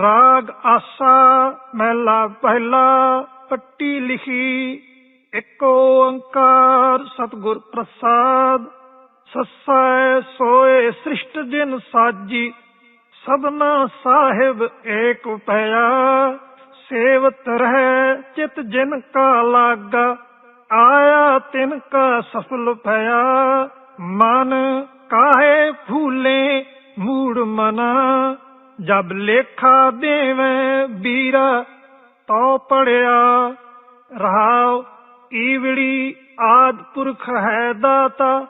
ਰਾਗ ਆਸਾ ਮਹਿਲਾ ਪਹਿਲਾ ਪੱਟੀ ਲਿਖੀ, ਇੱਕ ਓੰਕਾਰ ਸਤਿਗੁਰ ਪ੍ਰਸਾਦ। ਸਸੈ ਸੋਏ ਸ੍ਰਿਸ਼ਟ ਜਿਨ ਸਾਜੀ, ਸਭਨਾ ਸਾਹਿਬ ਏਕ ਪਿਆ ਸੇਵਤ ਰਹਿ ਚਿਤ ਜਿਨ ਕਾ ਲਾਗਾ, ਆਇਆ ਤਿਨ ਕਾ ਸਫਲ ਭਇਆ। ਮਨ ਕਾਹੇ ਫੂਲੇ, ਮੂੜ ਮਨਾ ਜਬ ਲੇਖਾ ਦੇਵੇਂ ਵੀਰਾ ਤੋ ਪੜਿਆ ਰਹਾਉ, ਈਵੜੀ ਆਦ ਪੁਰਖ ਹੈ ਦਾਤਾ,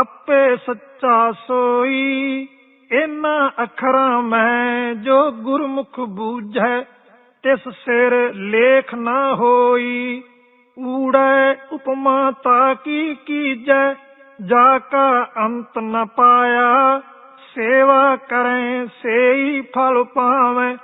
ਆਪੇ ਸੱਚਾ ਸੋਈ। ਇਨਾਂ ਅੱਖਰਾਂ ਮੈਂ ਜੋ ਗੁਰਮੁਖ ਬੂਝੈ, ਤਿਸ ਸਿਰ ਲੇਖ ਨਾ ਹੋਈ। ਊੜੈ ਉਪਮਾ ਤਾ ਕੀ ਕੀਜੈ, ਜਾ ਕਾ ਅੰਤ ਨ ਪਾਇਆ। ਸੇਵਾ ਕਰੈ, ਸੇਈ ਫਲ ਪਾਵੈ,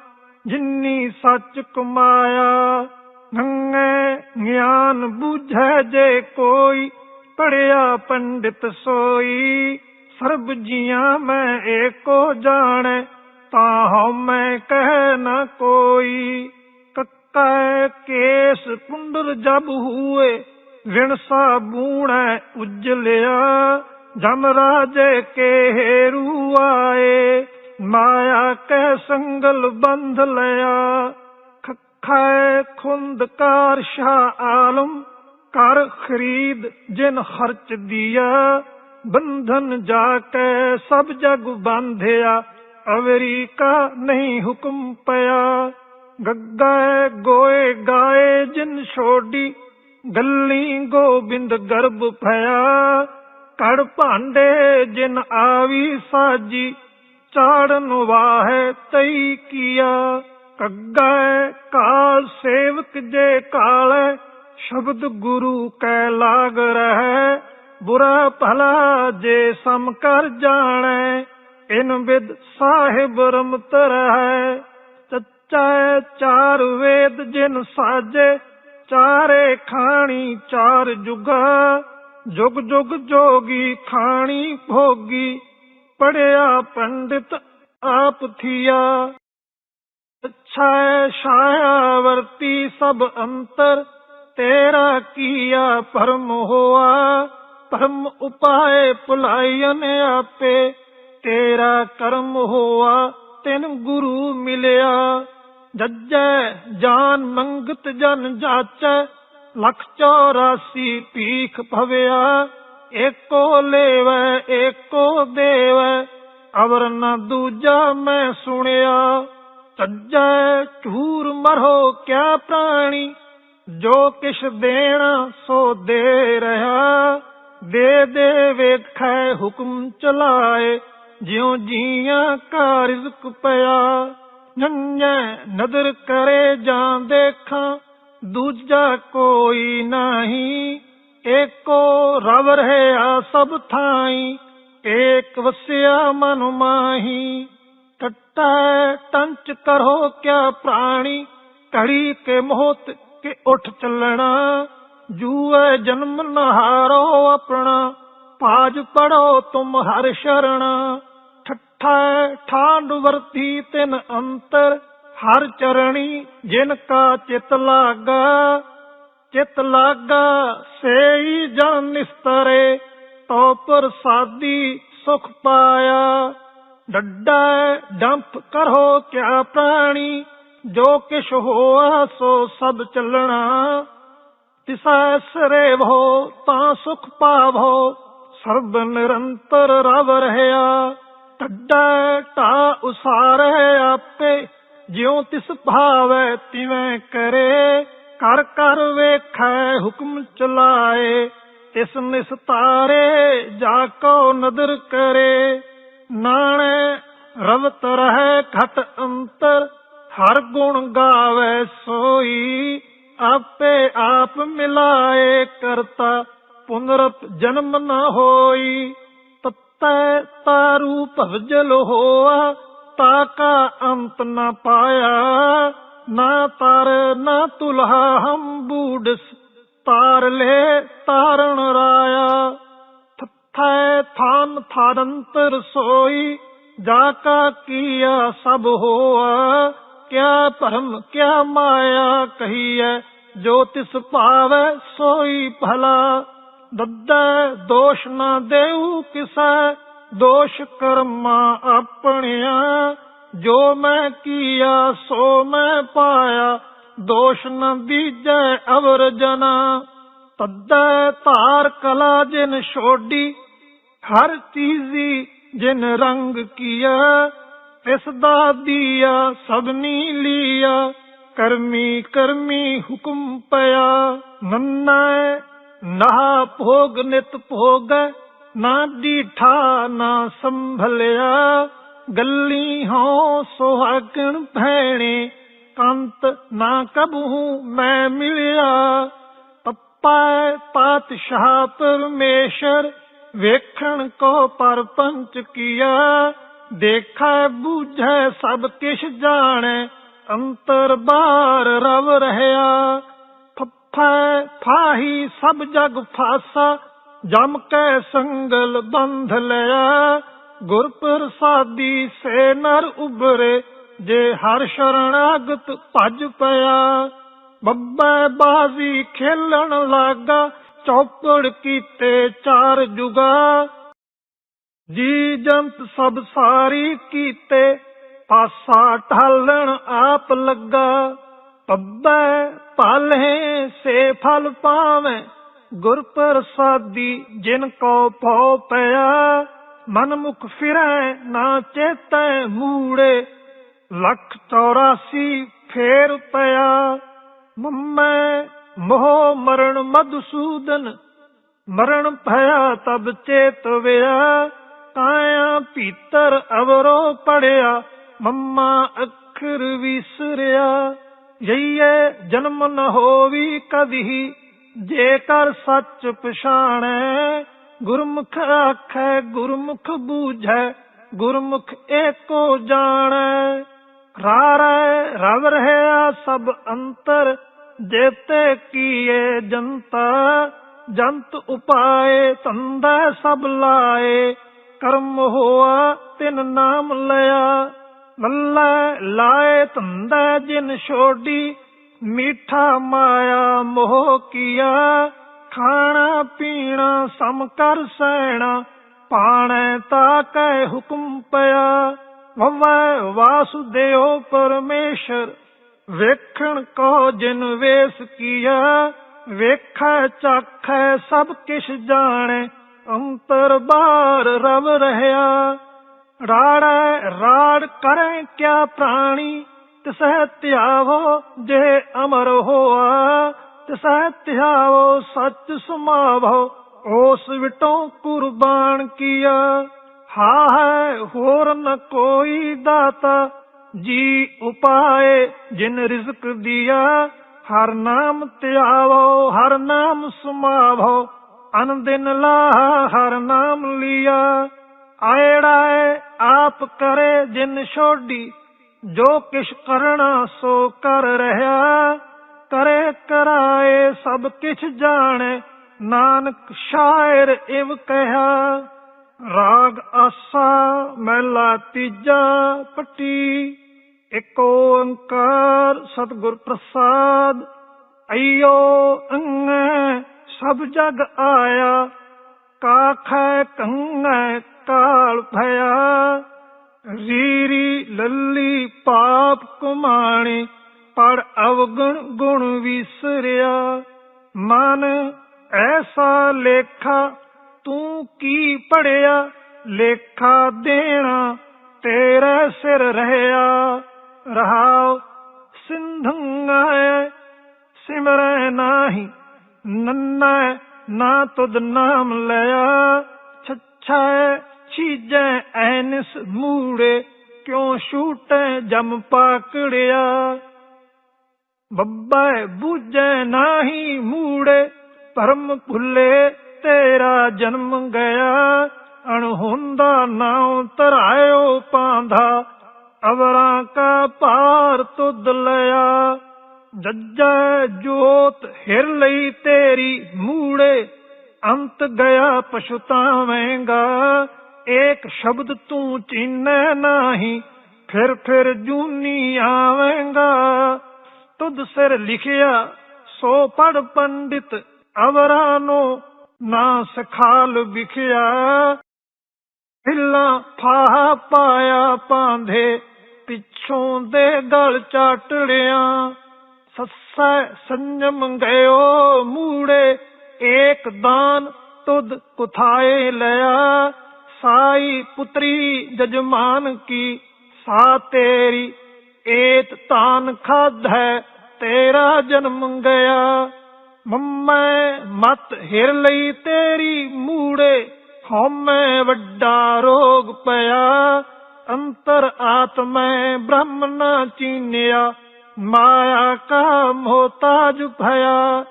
ਜਿਨੀ ਸੱਚ ਕਮਾਇਆ। ਨੰਗੇ ਗਿਆਨ ਬੁਝੈ ਜੇ ਕੋਈ, ਪੜਿਆ ਪੰਡਿਤ ਸੋਈ। ਸਰਬ ਜੀਆਂ ਮੈਂ ਏਕੋ ਜਾਣੈ, ਤਾਂ ਹਉ ਮੈਂ ਕਹਿ ਨ ਕੋਈ। ਕੱਕੈ ਕੇਸ ਕੁੰਡਲ ਜਬ ਹੂਏ, ਵਿਣਸਾ ਬੂਣੈ ਉਜਲਿਆ। ਜਮ ਰਾਜੇ ਕੇ ਹੇਰੂ ਆਏ ਮਾਇਆ ਕੈ ਸੰਗਲ ਬੰਧ ਲਿਆ ਖਖੈ ਖੁੰਦਕਾਰ ਸ਼ਾ ਆਲਮ ਕਰ ਖਰੀਦ ਜਿਨ ਖਰਚ ਦਿਆ ਬੰਧਨ ਜਾ ਕੇ ਸਭ ਜਗ ਬੰਧਿਆ ਅਮਰੀਕਾ ਨਹੀਂ ਹੁਕਮ ਪਿਆ ਗੱਗਾ ਗੋਏ ਗਾਏ ਜਿਨ ਛੋਡੀ ਗੱਲੀ ਗੋਬਿੰਦ ਗਰਭ ਭਇਆ ਕੜ ਭਾਂਡੇ ਜਿਨ ਆਵੀ ਸਾਜੀ, ਚਾੜਨ ਵਾਹੇ ਤਈ ਕੀਆ। ਕੱਗਾ ਕਾਲ ਸੇਵਕ ਜੇ ਕਾਲੇ ਸ਼ਬਦ ਗੁਰੂ ਕੈ ਲਾਗ ਰਹਿ। ਬੁਰਾ ਭਲਾ ਜੇ ਸਮ ਕਰ ਜਾਣੈ, ਇਨ ਵਿਦ ਸਾਹਿਬ ਰਮਤ ਰਹਿ। ਸੱਚਾ ਚਾਰ ਵੇਦ ਜਿਨ ਸਾਜੇ, ਚਾਰੇ ਖਾਣੀ ਚਾਰ ਜੁਗਾ। ਜੁਗ ਜੁਗ ਜੋਗੀ ਖਾਣੀ ਭੋਗੀ, ਪੜਿਆ ਪੰਡਿਤ ਆਪ ਥੀਆ। ਅੱਛਾ ਛਾਇਆ ਵਰਤੀ ਸਭ ਅੰਤਰ, ਤੇਰਾ ਕੀਆ ਪਰਮ ਹੋਆ। ਪਰਮ ਉਪਾਏ ਭੁਲਾਇਨ ਆਪੇ, ਤੇਰਾ ਕਰਮ ਹੋਆ, ਤਿਨ ਗੁਰੂ ਮਿਲਿਆ। ਜੱਜੈ ਜਾਨ ਮੰਗਤ ਜਨ ਜਾਚੈ ਲਖ 84 ਪੀਖ ਭਵਿਆ, ਏਕੋ ਲੇਵੈ, ਏਕੋ ਦੇਵੈ, ਅਵਰ ਨ ਦੂਜਾ ਮੈਂ ਸੁਣਿਆ। ਸੱਜੈ ਝੂਰ ਮਰੋ ਕਿਆ ਪ੍ਰਾਣੀ, ਜੋ ਕਿਛ ਦੇਣਾ ਸੋ ਦੇ ਰਹਾ। ਦੇ ਦੇ ਵੇਖੈ ਹੁਕਮ ਚਲਾਏ, ਜਿਉ ਜੀਆਂ ਕਾ ਰਿਜ਼ਕ ਪਿਆ। ਨੰਨੇ ਨਦਰ ਕਰੇ ਜਾਂ ਦੇਖਾਂ ਦੂਜਾ ਕੋਈ ਨਹੀਂ, ਏਕੋ ਰਵ ਰਹਿਆ ਸਭ ਥਾਈ, ਏਕ ਵਸਿਆ ਮਨ ਮਾਹੀ। ਟੱਟਾ ਟੰਚ ਕਰੋ ਕਿਆ ਪ੍ਰਾਣੀ, ਘੜੀ ਕੇ ਮੋਹਤ ਕੇ ਉਠ ਚੱਲਣਾ। ਜੂਏ ਜਨਮ ਨਹਾਰੋ ਆਪਣਾ ਪਾਜ ਪੜੋ ਤੁਮ ਹਰ ਸ਼ਰਣਾ। ਠੱਠਾ ਠਾਂਡ ਵਰਤੀ ਤਿਨ ਅੰਤਰ ਹਰ ਚਰਣੀ ਜਿਨ ਕਾ ਚਿਤ ਲਾਗਾ ਚਿਤ ਲਾਗਾ ਸੇਈ ਜਨ ਨਿਸਤਰੇ, ਤੋ ਪ੍ਰਸਾਦੀ ਸੁਖ ਪਾਇਆ। ਡੱਡਾ ਡੰਪ ਕਰੋ ਕਿਆ ਪ੍ਰਾਣੀ, ਜੋ ਕਿਛ ਹੋਆ ਸੋ ਸਭ ਚੱਲਣਾ। ਤਿਸੈ ਸਰੇ ਭੋ ਤਾਂ ਸੁਖ ਪਾਵੋ, ਸਰਬ ਨਿਰੰਤਰ ਰਵ ਰਹਿਆ। ਟੱਡਾ ਢਾ ਉਸਾਰੇ ਆਪੇ ਜਿਉ ਤਿਸ ਭਾਵੈ ਤਿਵੇਂ ਕਰੇ, ਕਰ ਕਰ ਵੇਖੈ ਹੁਕਮ ਚਲਾਏ, ਤਿਸ ਨਿਸਤਾਰੇ ਜਾ ਕੋ ਨਦਰ ਕਰੇ। ਨਾਣੇ ਰਵਤ ਰਹਿ ਘਟ ਅੰਤਰ, ਹਰ ਗੁਣ ਗਾਵੇ ਸੋਈ, ਆਪੇ ਆਪ ਮਿਲਾਏ ਕਰਤਾ ਪੁਨਰਪ ਜਨਮ ਨਾ ਹੋਈ। ਤਤੈ ਤਾਰੂ ਭਵਜਲ ਹੋਆ ਤਾ ਕਾ ਅੰਤ ਨ ਪਾਇਆ ਨਾ ਤਰ ਨਾ ਤੁਲਹਾ ਹਮ ਬੂਡਸ ਤਾਰ ਲੈ ਤਾਰਨ ਰਾਇਆ ਥੈ ਥਾਨ ਥਾਰੰਤਰ ਸੋਈ ਜਾ ਕਾ ਕੀਆ ਸਭ ਹੋਆ ਕਿਆ ਭਰਮ ਕਿਆ ਮਾਇਆ ਕਹੀਐ ਜੋ ਤਿਸ ਭਾਵੈ ਸੋਈ ਭਲਾ ਦੱਦੈ ਦੋਸ਼ ਨਾ ਦੇਉ ਕਿਸੈ ਦੋਸ਼ ਕਰਮਾ ਆਪਣਿਆ, ਜੋ ਮੈਂ ਕੀਆ, ਸੋ ਮੈਂ ਪਾਇਆ। ਦੋਸ਼ ਨ ਦੀਜੈ ਅਵਰ ਜਨਾ। ਤੱਦੈ ਧਾਰ ਕਲਾ ਜਿਨ ਛੋਡੀ, ਹਰ ਚੀਜ਼ੀ ਜਿਨ ਰੰਗ ਕੀਆ। ਤਿਸ ਦਾ ਦੀਆ ਸਭਨੀ ਲੀਆ, ਕਰਮੀ ਕਰਮੀ ਹੁਕਮ ਪਿਆ। ਨੰਨਾ ਨਹਾ ਭੋਗ ਨਿਤ ਭੋਗ ਨਾ ਡੀਠਾ ਨਾ ਸੰਭਲਿਆ, ਗੱਲੀ ਹੋ ਸੁਹਾਗਣ ਭੈਣੇ, ਕੰਤ ਨਾ ਕਬੂ ਮੈਂ ਮਿਲਿਆ। ਪੱਪਾ ਪਾਤਸ਼ਾਹ ਪਰਮੇਸ਼ਰ, ਵੇਖਣ ਕੋ ਪਰਪੰਚ ਕੀਆ। ਦੇਖੈ, ਬੂਝੈ, ਸਭ ਕਿਛ ਜਾਣੈ, ਅੰਤਰ ਬਾਰ ਰਵ ਰਹਿਆ। ਫੱਫੈ, ਫਾਹੀ, ਸਭ ਜਗ ਫਾਸਾ ਜਮ ਕੈ ਸੰਗਲ ਬੰਧ ਲਿਆ ਗੁਰ ਪ੍ਰਸਾਦੀ ਸੇ ਨਰ ਉਬਰੇ ਜੇ ਹਰ ਸ਼ਰਣਾਗਤ ਭਜ ਪਿਆ। ਬੱਬੇ ਬਾਜ਼ੀ ਖੇਲਣ ਲੱਗਾ, ਚੌਪੜ ਕੀਤੇ ਚਾਰ ਜੁਗਾ। ਜੀ ਜੰਤ ਸਭ ਸਾਰੀ ਕੀਤੇ, ਪਾਸਾ ਢਾਲਣ ਆਪ ਲੱਗਾ। ਪੱਬੈ ਪਾਲੇ ਸੇ ਫਲ ਪਾਵੇਂ ਗੁਰ ਪ੍ਰਸਾਦੀ ਜਿਨ ਕੋ ਭਉ ਪਿਆ ਮਨ ਮੁਖ ਫਿਰੈ ਨਾ ਚੇਤੈ ਮੂੜੇ, ਲੱਖ 84 ਫੇਰ ਪਿਆ। ਮੰਮੈ ਮੋਹ ਮਰਨ ਮਦਸੂਦਨ ਮਰਨ ਭਇਆ ਤਬ ਚੇਤ ਵਿਆ। ਕਾਇਆ ਭੀਤਰ ਅਵਰੋ ਪੜਿਆ, ਮੰਮਾ ਅੱਖਰ ਵਿਸਰਿਆ। ਜਈਏ ਜਨਮ ਨ ਹੋਵੀ ਕਦੀ ਜੇਕਰ ਸੱਚ ਪਛਾਣੈ, ਗੁਰਮੁਖ ਆਖੈ, ਗੁਰਮੁਖ ਬੂਝੈ, ਗੁਰਮੁਖ ਏਕੋ ਜਾਣੈ। ਰਾਰੈ, ਰਵ ਰਹਿਆ ਸਭ ਅੰਤਰ, ਜੇਤੇ ਕੀਏ ਜਨਤਾ, ਜੰਤ ਉਪਾਏ, ਤੰਦਾ ਸਭ ਲਾਏ। ਕਰਮ ਹੋਆ, ਤਿਨ ਨਾਮ ਲਿਆ ਲੱਲਾ ਲਾਏ ਤੰਦਾ ਜਿਨ ਛੋਡੀ ਮੀਠਾ ਮਾਇਆ ਮੋਹ ਕੀਆ, ਖਾਣਾ ਪੀਣਾ ਸਮ ਕਰ ਸੈਣਾ, ਪਾਣੈ ਤਾ ਕੈ ਹੁਕਮ ਪਿਆ। ਵਵੈ ਵਾਸੁਦੇਵ ਪਰਮੇਸ਼ਰ, ਵੇਖਣ ਕੋ ਜਿਨ ਵੇਸ ਕੀਆ, ਵੇਖੈ ਚਾਖੈ ਸਭ ਕਿਛ ਜਾਣੈ, ਅੰਤਰ ਬਾਰ ਰਵ ਰਹਿਆ। ਰਾੜੈ ਰਾੜ ਕਰੈ ਕਿਆ ਪ੍ਰਾਣੀ ਤਿਸਹਿ ਧਿਆਵੋ ਜੇ ਅਮਰ ਹੋਆ ਤਿਸਹਿ ਧਿਆਵੋ ਸੱਚ ਸਮਾਵੋ, ਉਸ ਵਿਟੋਂ ਕੁਰਬਾਨ ਕੀਆ। ਹਾ ਹੈ ਹੋਰ ਨ ਕੋਈ ਦਾਤਾ, ਜੀ ਉਪਾਏ ਜਿਨ ਰਿਜ਼ਕ ਦਿਆ। ਹਰ ਨਾਮ ਧਿਆਵੋ, ਹਰ ਨਾਮ ਸਮਾਵੋ ਅਨ ਦਿਨ ਲਾ ਹਰ ਨਾਮ ਲਿਆ। ਆਇੜਾ ਆਪ ਕਰੇ ਜਿਨ ਛੋਡੀ ਜੋ ਕਿਛ ਕਰਣਾ ਸੋ ਕਰ ਰਹਾ ਕਰੇ ਕਰਾਏ, ਸਭ ਕਿਛ ਜਾਣੇ। ਨਾਨਕ ਸ਼ਾਇਰ ਇਵ ਕਹਿਆ, ਰਾਗ ਆਸਾ ਮਹਿਲਾ ਤੀਜਾ ਪੱਟੀ। ਇਕ ਓੰਕਾਰ ਸਤਿਗੁਰ ਪ੍ਰਸਾਦ, ਅਈਓ ਅੰਗੈ, ਸਭ ਜਗ ਆਇਆ। ਕਾਖੈ ਕੰਗੈ ਕਾਲ ਭਇਆ। ਰੀਰੀ ਲੱਲੀ, ਪਾਪ ਕੁਮਾਣੀ ਪਰ ਅਵਗੁਣ ਗੁਣ ਵਿਸਰਿਆ। ਮਨ ਐਸਾ ਲੇਖਾ, ਤੂੰ ਕੀ ਪੜਿਆ? ਲੇਖਾ ਦੇਣਾ ਤੇਰੇ ਸਿਰ ਰਹਿਆ। ਰਹਾਉ ਸਿੰਧੰਗਾਏ ਸਿਮਰੈ ਨਾਹੀ, ਨੰਨਾ ਨਾ ਤੁਧ ਨਾਮ ਲਿਆ। ਛਛੈ ਚੀਜੈ ਐਨਸ ਮੂੜੇ ਕਿਉ ਛੂਟੈ ਜਮ ਪਾਕੜਿਆ? ਬੱਬਾ ਬੂਝੈ ਨਾਹੀ ਮੂੜੇ ਪਰਮ ਭੁੱਲੇ ਤੇਰਾ ਜਨਮ ਗਿਆ। ਅਣਹੁੰਦਾ ਨਾਉ ਧਰਾਇਓ ਪਾਂਧਾ, ਅਵਰਾਂ ਕਾ ਭਾਰ ਤੁਧ ਲਿਆ। ਜੱਜੈ ਜੋਤ ਹਿਰ ਲਈ ਤੇਰੀ ਮੂੜੇ, ਅੰਤ ਗਿਆ ਪਛਤਾਵੇਂਗਾ। ਏਕ ਸ਼ਬਦ ਤੂੰ ਚੀਨੈ ਨਾਹੀ, ਫਿਰ ਫਿਰ ਜੂਨੀ ਆਵੇਂਗਾ। ਤੁਧ ਸਿਰ ਲਿਖਿਆ, ਸੋ ਪੜ ਪੰਡਿਤ ਅਵਰਾਂ ਨੂੰ ਨਾ ਸਖਾਲ ਵਿਖਿਆ। ਹਿੱਲਾ ਫਾਹ ਪਾਇਆ ਪਾਂਧੇ, ਪਿੱਛੋਂ ਦੇ ਗਲ ਚਾਟੜਿਆ ਸੱਸੈ ਸੰਜਮ ਗਇਓ ਮੂੜੇ, ਏਕ ਦਾਨ ਤੁਧ ਕੁਥਾਏ ਲਿਆ। ਸਾਈ ਪੁੱਤਰੀ ਜਜਮਾਨ ਕੀ, ਸਾ ਤੇਰੀ ਏਤ ਤਾਨ ਖਾਧੈ, ਤੇਰਾ ਜਨਮ ਗਿਆ। ਮੰਮੈ ਮਤ ਹਿਰ ਲਈ ਤੇਰੀ ਮੂੜੇ, ਹਉਮੈ ਵੱਡਾ ਰੋਗ ਪਿਆ। ਅੰਤਰ ਆਤਮੈ ਬ੍ਰਹਮ ਨਾ ਚੀਨਿਆ, ਮਾਇਆ ਕਾ ਮੋਤਾਜ ਭਇਆ।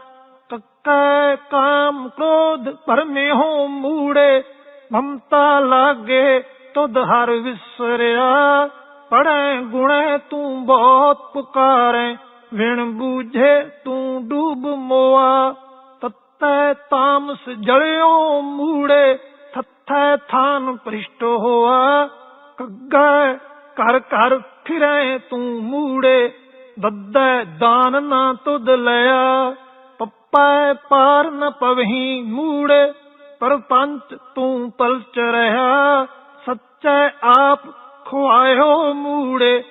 ਕੱਕੈ ਕਾਮ ਕ੍ਰੋਧ ਪਰਮੇ ਹੋ ਮੂੜੇ ਮਮਤਾ ਲਾਗੇ ਤੁਧ ਹਰ ਵਿਸਰਿਆ। ਪੜੈ ਗੁਣੈ, ਤੂੰ ਬਹੁਤ ਪੁਕਾਰੈ। ਵਿਣ ਬੂਝੇ ਤੂੰ ਡੂਬ ਮੋਆ। ਤਤੈ ਤਾਮਸ ਜਲਿਓ ਮੂੜੇ। ਥੱਥੈ ਥਾਨ ਪ੍ਰਿਸ਼ਟ ਹੋਆ। ਕੱਗੈ ਕਰ ਘਰ ਫਿਰੈ ਤੂੰ ਮੂੜੇ। ਦੱਦੈ ਦਾਨ ਨਾ ਤੁਧ ਲਿਆ। ਪੱਪੈ ਪਾਰ ਨ ਪਵਹੀ ਮੂੜੇ। ਪਰਪੰਚ ਤੂੰ ਪਲਚ ਰਹਾ ਸੱਚੈ ਆਪ ਖੁਆਇਓ ਮੂੜੇ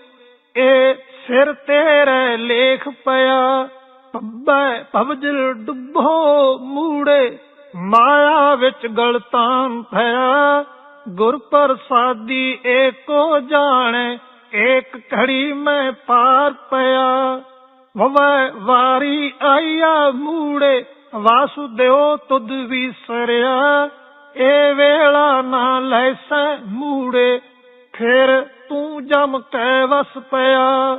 ਇਹ ਸਿਰ ਤੇਰੇ ਲੇਖ ਪਿਆ। ਪੱਬੈ ਭਵਜਲ ਡੁੱਬੋ ਮੂੜੇ, ਮਾਇਆ ਵਿੱਚ ਗਲਤਾਨ ਭਇਆ ਗੁਰ ਪ੍ਰਸਾਦੀ ਏਕੋ ਜਾਣੇ, ਏਕ ਘੜੀ ਮੈਂ ਪਾਰ ਪਿਆ। ਵਵੈ ਵਾਰੀ ਆਇਆ ਮੂੜੇ ਵਾਸੁਦੇਵ ਤੁਧ ਵਿਸਰਿਆ, ਏ ਵੇਲਾ ਨਾ ਲੈਸੈ ਮੂੜੇ, ਫੇਰ ਤੂੰ ਜਮ ਕੈ ਵਸ ਪਿਆ।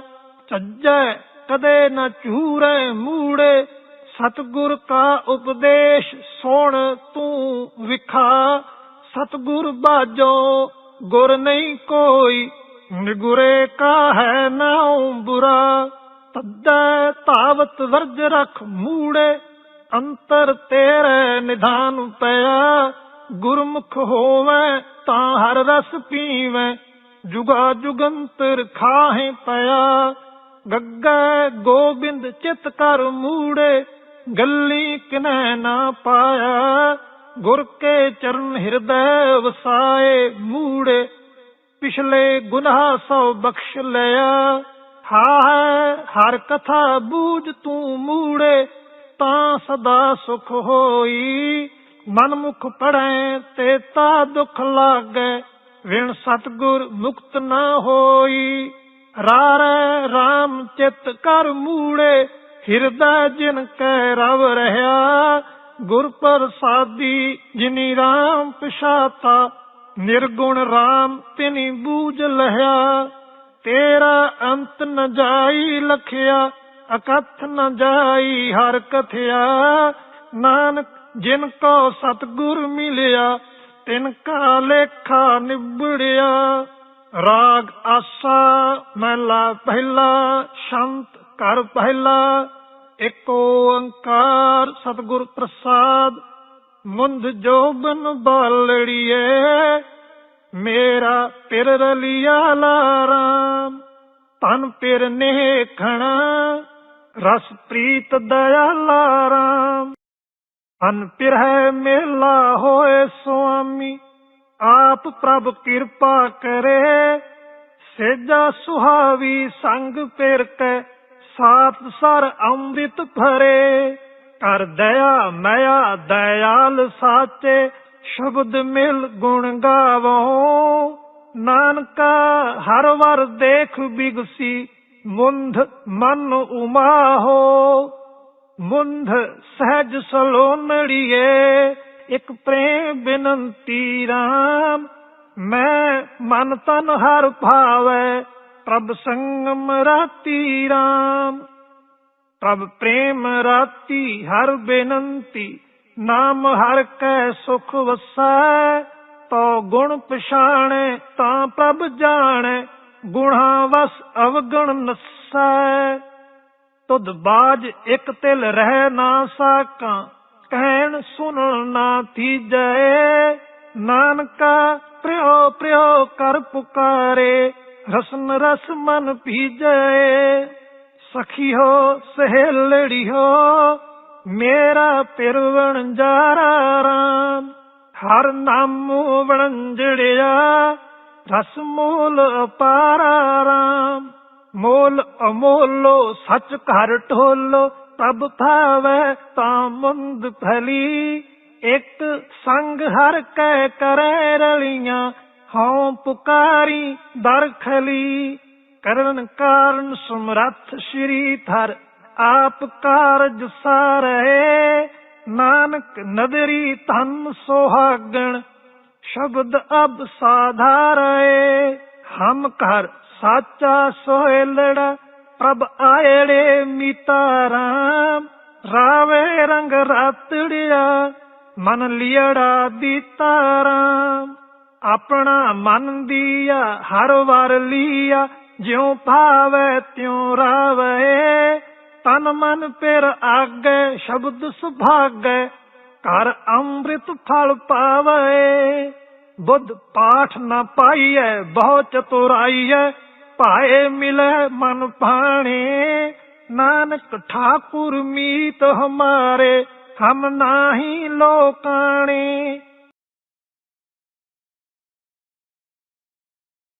ਚੱਜੈ, ਕਦੇ ਨ ਚੂਰੇ ਮੂੜੇ, ਸਤਗੁਰ ਕਾ ਉਪਦੇਸ਼ ਸੁਣ ਤੂੰ ਵਿਖਾ। ਸਤਗੁਰ ਬਾਜੋ, ਗੁਰ ਨਹੀਂ ਕੋਈ, ਨਿਗੁਰੇ ਕਾ ਹੈ ਨਾਉ ਬੁਰਾ। ਤੱਦੈ ਤਾਵਤ ਵਰਜ ਰਖ ਮੂੜੇ ਅੰਤਰ ਤੇਰੇ ਨਿਧਾਨ ਪਿਆ। ਗੁਰਮੁਖ ਹੋਵੇ ਤਾਂ ਹਰ ਰਸ ਪੀਵੇਂ। ਜੁਗਾ ਜੁਗੰਤਰ ਖਾਹੇ ਪਿਆ। ਗੱਗਾ ਗੋਬਿੰਦ ਚਿਤ ਕਰ ਮੂੜੇ। ਗੱਲੀ ਕਿਨੈ ਨਾ ਪਾਇਆ। ਗੁਰ ਕੇ ਚਰਨ ਹਿਰਦੈ ਵਸਾਏ ਮੂੜੇ। ਪਿਛਲੇ ਗੁਨਾਹ ਸਭ ਬਖਸ਼ ਲਿਆ। ਹਾ ਹਰ ਕਥਾ ਬੂਝ ਤੂੰ ਮੂੜੇ। ਤਾਂ ਸਦਾ ਸੁਖ ਹੋਈ। ਮਨ ਮੁਖ ਪੜੈ ਤੇ ਤਾ ਦੁਖ ਲਾਗੈ। ਵਿਣ ਸਤਗੁਰ ਮੁਕਤ ਨਾ ਹੋਈ। ਰਾਰੈ RAM ਚਿਤ ਕਰ ਮੂੜੇ। ਹਿਰਦਾ ਜਿਨ ਕੈ ਰਵ ਰਹਾ। ਗੁਰ ਪ੍ਰਸਾਦੀ ਜਿਨੀ RAM ਪਛਾਤਾ। ਨਿਰਗੁਣ RAM ਤਿਨੀ ਬੂਝ ਲਹਿਆ। ਤੇਰਾ ਅੰਤ ਨ ਜਾਈ ਲਖਿਆ। ਅਕਥ ਨ ਜਾਈ ਹਰ ਕਥਿਆ। ਨਾਨਕ, ਜਿਨ ਕੋ ਸਤਗੁਰ ਮਿਲਿਆ, ਤਿਨ ਕਾ ਲੇਖਾ ਨਿਬੜਿਆ। ਰਾਗ ਆਸਾ ਮਹਿਲਾ ਪਹਿਲਾ, ਸ਼ੰਤ ਕਰ ਪਹਿਲਾ। ਏਕ ਓੰਕਾਰ ਸਤਗੁਰ ਪ੍ਰਸਾਦ, ਮੁੰਦ ਜੋਬਨ ਬਾਲੜੀਏ। ਮੇਰਾ ਪਿਰ ਰਲਿਆ ਲਾਰਾਮ ਤਨ ਪਿਰ ਨੇਖਣਾ। ਰਸ ਪ੍ਰੀਤ ਦਇਆਲਾ ਰਾਮ ਅਨ ਪਿਰਹਿ ਮੇਲਾ ਹੋਏ ਸੁਆਮੀ, ਆਪ ਪ੍ਰਭ ਕਿਰਪਾ ਕਰੇ। ਸੇਜਾ ਸੁਹਾਵੀ ਸੰਗ ਪਿਰ ਕੈ ਸਾਤ ਸਰ ਅੰਮ੍ਰਿਤ ਭਰੇ। ਕਰ ਦਇਆ ਮਇਆ ਦਇਆਲ ਸਾਚੇ, ਸ਼ਬਦ ਮਿਲ ਗੁਣ ਗਾਵੋ। ਨਾਨਕਾ ਹਰ ਵਰ ਦੇਖ ਬਿਗਸੀ ਮੁੰਧ ਮਨ ਉਮਾਹੋ ਮੁੰਧ ਸਹਿਜ ਸਲੋਨੜੀਏ, ਇਕ ਪ੍ਰੇਮ ਬਿਨੰਤੀ ਰਾਮ, ਮੈਂ ਮਨ ਤਨ ਹਰ ਭਾਵੈ, ਪ੍ਰਭ ਸੰਗਮ ਰਾਤੀ ਰਾਮ। ਪ੍ਰਭ ਪ੍ਰੇਮ ਰਾਤੀ ਹਰ ਬੇਨੰਤੀ, ਨਾਮ ਹਰ ਕੈ ਸੁਖ ਵਸੈ ਤੋ ਗੁਣ ਪਛਾਣੈ ਤਾਂ ਪ੍ਰਭ ਜਾਣੈ। ਗੁਣਾ ਵਸ ਅਵਗਣ ਨਸੈ, ਤੁਧ ਬਾਜ ਇਕ ਤਿਲ ਰਹਿ ਨਾ ਸਾਕਾਂ, ਕਹਿਣ ਸੁਣਨ ਨਾ ਥੀਜੈ। ਨਾਨਕਾ, ਪ੍ਰਿਓ ਪ੍ਰਿਓ ਕਰ ਪੁਕਾਰੇ, ਰਸਨ ਰਸ ਮਨ ਪੀਜੈ। ਸਖੀ ਹੋ, ਸਹੇਲੜੀ ਹੋ, ਮੇਰਾ ਪਿਰਵਣ ਜਾਰਾ ਰਾਮ। ਹਰ ਨਾਮੋ ਵਣਜੜਿਆ ਰਸ ਮੂਲ ਅਪਾਰਾ ਰਾਮ, ਮੋਲ ਅਮੋਲੋ ਸੱਚ ਘਰ ਢੋਲੋ, ਤਬ ਥਾਵੈ ਤਾਂ ਮੁੰਦ ਭਲੀ। ਇੱਕ ਸੰਗ ਹਰ ਕੈ ਕਰੈ ਰਲੀਆਂ, ਹਉ ਪੁਕਾਰੀ ਦਰਖਲੀ ਕਰਨ ਕਾਰਨ ਸਮਰੱਥ ਸ਼੍ਰੀ ਥਰ ਆਪ ਕਾਰਜ ਸਾਰੇ ਨਾਨਕ ਨਦਰੀ ਧਨ ਸੋਹਾਗਣ ਸ਼ਬਦ ਅਬ ਸਾਧਾਰੇ, ਹਮ ਘਰ ਸਾਚਾ ਸੋਇਲੜਾ ਪ੍ਰਭ ਆਇੜੇ ਮੀਤਾ ਰਾਮ, ਰਾਵੇ ਰੰਗ ਰਾਤੜਿਆ, ਮਨ ਲਿයੜਾ ਦੀਤਾ ਰਾਮ। ਆਪਣਾ ਮਨ ਦੀਆ ਹਰ ਵਾਰ ਲੀਆ, ਜਿਉ ਭਾਵੇ ਤਿਉ ਰਾਵੇ। ਤਨ ਮਨ ਪਿਰ ਆਗੇ, ਸ਼ਬਦ ਸੁਭਾਗੇ ਕਰ ਅੰਮ੍ਰਿਤ ਫਲ ਪਾਵੇ। ਬੁੱਧ ਪਾਠ ਨਾ ਪਾਈਐ, ਬਹੁ ਚਤੁਰਾਈਐ, ਭਾਏ ਮਿਲੇ ਮਨ ਭਾਣੇ। ਨਾਨਕ ਠਾਕੁਰ ਮੀਤ ਹਮਾਰੇ, ਹਮ ਨਾਹੀ ਲੋਕਾਣੇ।